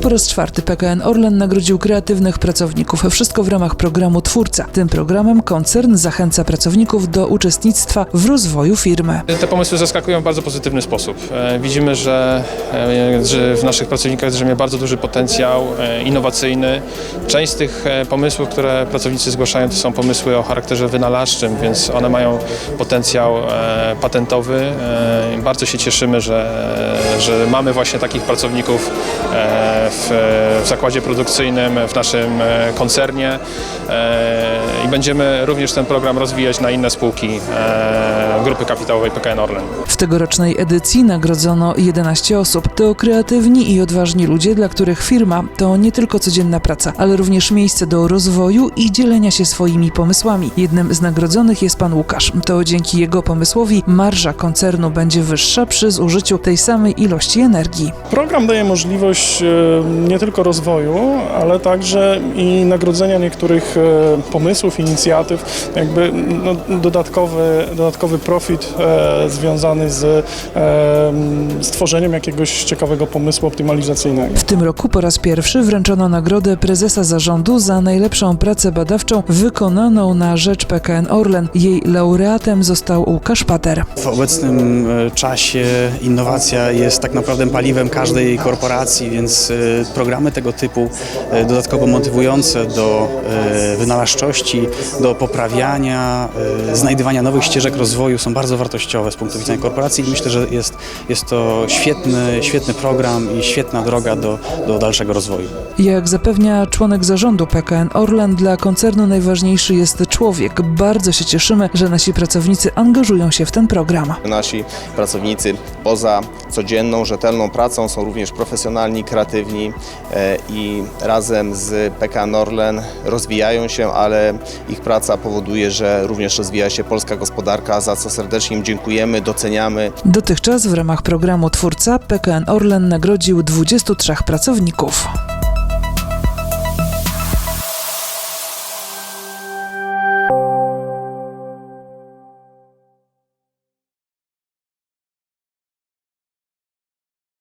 po raz czwarty PKN Orlen nagrodził kreatywnych pracowników. Wszystko w ramach programu Twórca. Tym programem koncern zachęca pracowników do uczestnictwa w rozwoju firmy. Te pomysły zaskakują w bardzo pozytywny sposób. E, Widzimy, że, e, że w naszych pracownikach drzemie bardzo duży potencjał e, innowacyjny. Część z tych pomysłów, które pracownicy zgłaszają, to są pomysły o charakterze wynalazczym, więc one mają potencjał patentowy. Bardzo się cieszymy, że, że mamy właśnie takich pracowników w, w zakładzie produkcyjnym, w naszym e, koncernie. E, i będziemy również ten program rozwijać na inne spółki. E, grupy kapitałowej PKN Orlen. W tegorocznej edycji nagrodzono 11 osób. To kreatywni i odważni ludzie, dla których firma to nie tylko codzienna praca, ale również miejsce do rozwoju i dzielenia się swoimi pomysłami. Jednym z nagrodzonych jest pan Łukasz. To dzięki jego pomysłowi marża koncernu będzie wyższa przy zużyciu tej samej ilości energii. Program daje możliwość e, nie tylko rozwoju, ale także i nagrodzenia niektórych e, pomysłów, inicjatyw, jakby no, dodatkowy, dodatkowy profit e, związany z e, stworzeniem jakiegoś ciekawego pomysłu optymalizacyjnego. W tym roku po raz pierwszy wręczono nagrodę prezesa zarządu za najlepszą pracę badawczą wykonaną na rzecz PKN Orlen. Jej laureatem został Łukasz Pater. W obecnym e, czasie innowacja jest tak naprawdę paliwem każdej korporacji, więc programy tego typu dodatkowo motywujące do wynalazczości, do poprawiania, znajdywania nowych ścieżek rozwoju są bardzo wartościowe z punktu widzenia korporacji i myślę, że jest, jest to świetny, świetny program i świetna droga do, do dalszego rozwoju. Jak zapewnia członek zarządu PKN Orlen, dla koncernu najważniejszy jest człowiek. Bardzo się cieszymy, że nasi pracownicy angażują się w ten program. Nasi pracownicy poza codzienną, rzetelną pracą są również profesjonalni, kreatywni e, i razem z PKN Orlen rozwijają się, ale ich praca powoduje, że również rozwija się polska gospodarka, za co serdecznie im dziękujemy, doceniamy. Dotychczas w ramach programu Twórca PKN Orlen nagrodził 23 pracowników.